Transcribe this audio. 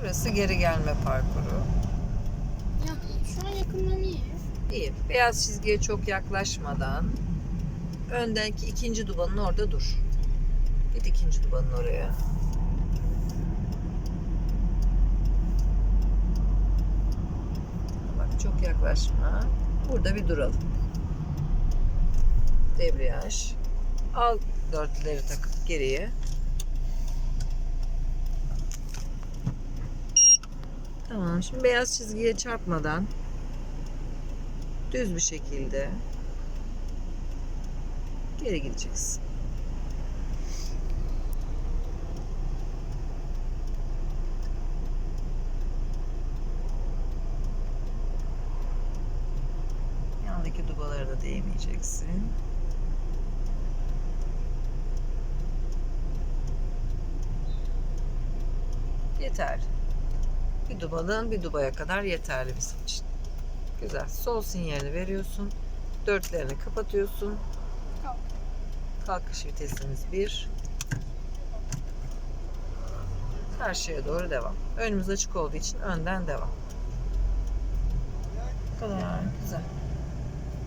Burası geri gelme parkuru. Ya şu an yakınlam iyi. İyi. Beyaz çizgiye çok yaklaşmadan öndeki ikinci dubanın orada dur. Git ikinci dubanın oraya. Bak çok yaklaşma. Burada bir duralım. Debriyaj. Al dörtleri takıp geriye. Tamam. Şimdi beyaz çizgiye çarpmadan düz bir şekilde geri gideceksin. Yandaki dubalara da değmeyeceksin. Yeter. Bir dubadan bir dubaya kadar yeterli bizim için. Güzel. Sol sinyalini veriyorsun. Dörtlerini kapatıyorsun. Kalk. Kalkış vitesimiz 1. Karşıya doğru devam. Önümüz açık olduğu için önden devam. Bu kadar güzel.